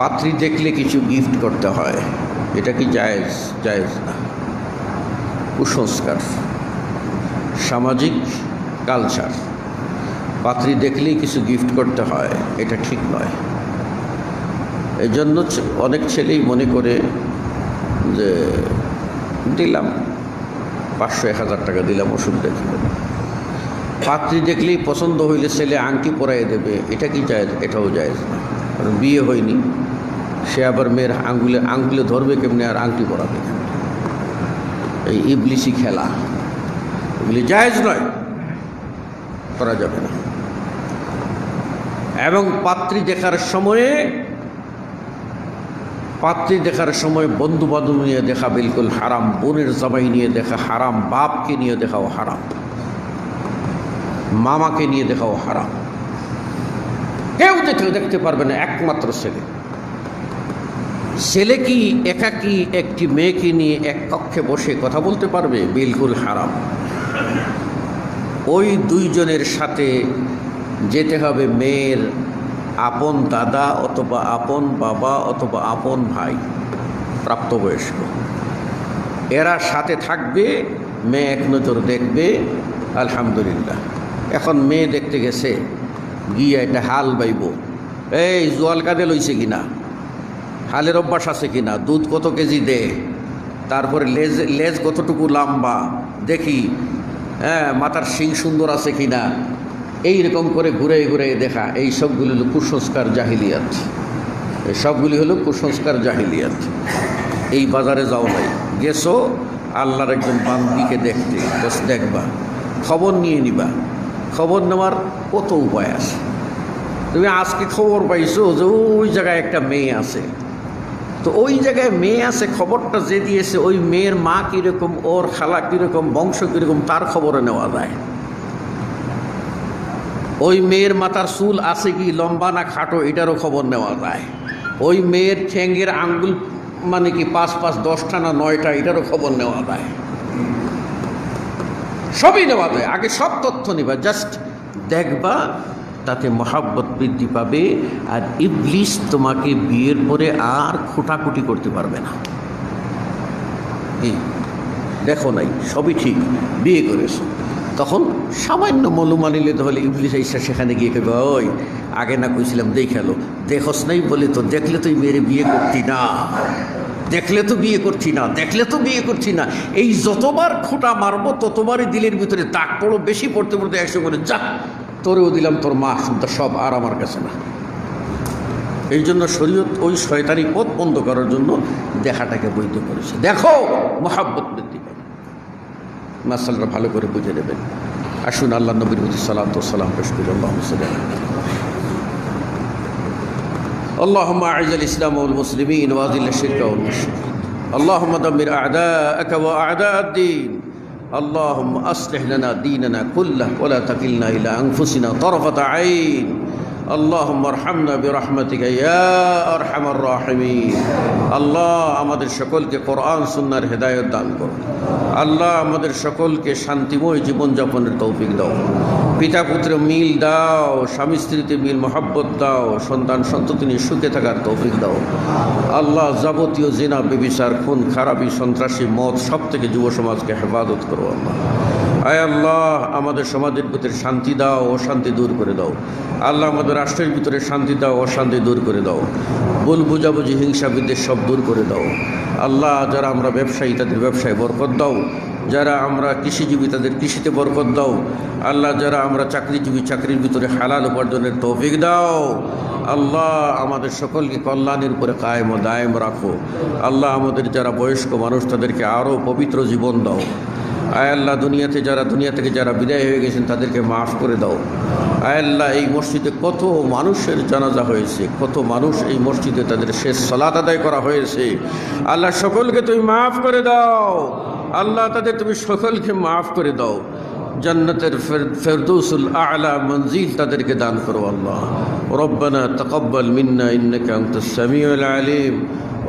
পাত্রী দেখলে কিছু গিফট করতে হয়। এটা কি জায়েজ? জায়েজ না। কুসংস্কার। সামাজিক কালচার পাত্রী দেখলেই কিছু গিফট করতে হয়, এটা ঠিক নয়। এই জন্য অনেক ছেলেই মনে করে যে, দিলাম, পাঁচশো, এক হাজার টাকা দিলাম, ওষুধ দেখবে পাত্রী দেখলেই পছন্দ হইলে ছেলে আংটি পরাই দেবে, এটা কি যায় এটাও যায় না। কারণ বিয়ে হয়নি। সে আবার মেয়ের আঙ্গুলে আঙ্গুলে ধরবে কেমনি আর আংটি পরাবে? এই ইবলিসি খেলা। এগুলি জায়েজ নয়, করা যাবে না। এবং পাত্রী দেখার সময়ে, পাত্রী দেখার সময় বন্ধু বান্ধব নিয়ে দেখা বিলকুল হারাম, বোনের জামাই নিয়ে দেখা হারাম, বাপকে নিয়ে দেখাও হারাম, মামাকে নিয়ে দেখাও হারাম। কেউ দেখে দেখতে পারবে না, একমাত্র ছেলে। ছেলে কি একাকি একটি মেয়েকে নিয়ে এক কক্ষে বসে কথা বলতে পারবে? বিলকুল হারাম। ওই দুইজনের সাথে যেতে হবে মেয়ের আপন দাদা অথবা আপন বাবা অথবা আপন ভাই, প্রাপ্তবয়স্ক। এরা সাথে থাকবে, মেয়ে এক নজর দেখবে, আলহামদুলিল্লাহ। এখন মেয়ে দেখতে গেছে। গিয়ে একটা হাল বাইব। এই, জোয়াল কাঁদে লইছে কিনা? হালের অভ্যাস আছে কিনা? দুধ কত কেজি দে? তারপরে লেজ লেজ কতটুকু লম্বা? দেখি। হ্যাঁ মাথার শিং সুন্দর আছে কিনা? এই রকম করে ঘুরে ঘুরে দেখা। এই সবগুলি হলো কুসংস্কার জাহিলিয়াত। এই সবগুলি হলো কুসংস্কার জাহিলিয়াত। এই বাজারে যাও নাই। গেছো, আল্লাহর একজন বান্দিকে দেখতে। দেখবা। খবর নিয়ে নিবা। খবর নেওয়ার কত উপায় আছে? তুমি আজকে খবর পাইছো যে ওই জায়গায় একটা মেয়ে আছে। তো ওই জায়গায় মেয়ে আছে, খবরটা যে দিয়েছে, ওই মেয়ের মা কীরকম, ওর খালা কীরকম, বংশ কীরকম, তার খবরে নেওয়া যায়। ওই মেয়ের মাথার চুল আছে কি লম্বা না খাটো, এটারও খবর নেওয়া যায়। ওই মেয়ের ঠ্যাঙ্গের আঙ্গুল মানে কি পাঁচ পাঁচ, দশটা না নয়টা, এটারও খবর নেওয়া যায়। সবই নেওয়া যায়। আগে সব তথ্য নিবা। জাস্ট দেখবা, তাতে মহাব্বত বৃদ্ধি পাবে আর ইবলিস তোমাকে বিয়ের পরে আর খুঁটাকুটি করতে পারবে না। দেখো নাই, সবই ঠিক, বিয়ে করেছ। তখন সামান্য মলুমানিলে তাহলে ইবলিস ইসা সেখানে গিয়ে কেবে ওই, আগে না কইছিলাম দেখাল দেখোস নাই বলে তো, দেখলে তুই মেরে বিয়ে করতি না। দেখলে তো বিয়ে করছি না, দেখলে তো বিয়ে করছি না। এই যতবার খোঁটা মারবো, ততবারই দিলের ভিতরে তাক পড়ো, বেশি পড়তে পড়তে একশো করে, যা, তোরেও দিলাম তোর মা, শুদ্ধ সব আর আমার কাছে না। এই জন্য শরীয়ত ওই শয়তানি পথ বন্ধ করার জন্য দেখাটাকে বৈধ করেছে। দেখো, মহাব্বত বৃদ্ধি পাবে মাসালটা ভালো করে বুঝে নেবেন। আসুন, আল্লাহ নবীর সালাম তো সালাম পেশ করি। আল্লাহ اللهم أعز الإسلام والمسلمين وأذل الشرك والمشركين. اللهم دمر أعداءك وأعداء الدين. اللهم أصلح لنا ديننا كله ولا تكلنا إلى أنفسنا طرفة عين. اللهم ارحمنا برحمتك يا أرحم الراحمين আল্লাহ আমাদের সকলকে কোরআন সুন্নার হেদায়ত দান করো আল্লাহ আমাদের সকলকে শান্তিময় জীবনযাপনের তৌফিক দাও পিতা পুত্র মিল দাও স্বামী স্ত্রীতে মিল মহাব্বত দাও সন্তান সন্ততি নিয়ে সুখে থাকার তৌফিক দাও আল্লাহ যাবতীয় জেনা বেবিচার খুন খারাপি সন্ত্রাসী মদ সব থেকে যুব সমাজকে হেফাজত করো আল্লাহ আয় আল্লাহ, আমাদের সমাজের ভিতরে শান্তি দাও, অশান্তি দূর করে দাও। আল্লাহ, আমাদের রাষ্ট্রের ভিতরে শান্তি দাও, অশান্তি দূর করে দাও। ভুল বুঝাবুঝি, হিংসা বিদ্বেষ সব দূর করে দাও। আল্লাহ, যারা আমরা ব্যবসায়ী, তাদের ব্যবসায় বরকত দাও। যারা আমরা কৃষিজীবী, তাদের কৃষিতে বরকত দাও। আল্লাহ, যারা আমরা চাকরিজীবী, চাকরির ভিতরে হালাল উপার্জনের তৌফিক দাও। আল্লাহ, আমাদের সকলকে কল্যাণের উপরে কায়েম ও দায়েম রাখো। আল্লাহ, আমাদের যারা বয়স্ক মানুষ, তাদেরকে আরও পবিত্র জীবন দাও। আয় আল্লাহ, দুনিয়াতে যারা, দুনিয়া থেকে যারা বিদায় হয়ে গেছেন, তাদেরকে মাফ করে দাও। আয় আল্লাহ, এই মসজিদে কত মানুষের জানাজা হয়েছে, কত মানুষ এই মসজিদে তাদের শেষ সলাত আদায় করা হয়েছে। আল্লাহ, সকলকে তুমি মাফ করে দাও। আল্লাহ, তাদের তুমি সকলকে মাফ করে দাও। জান্নাতের ফের- ফেরদৌসুল আলা মঞ্জিল তাদেরকে দান করো আল্লাহ। রব্বানা তকব্বাল মিন্না ইন্নাকা আনতাস সামিউল আলিম।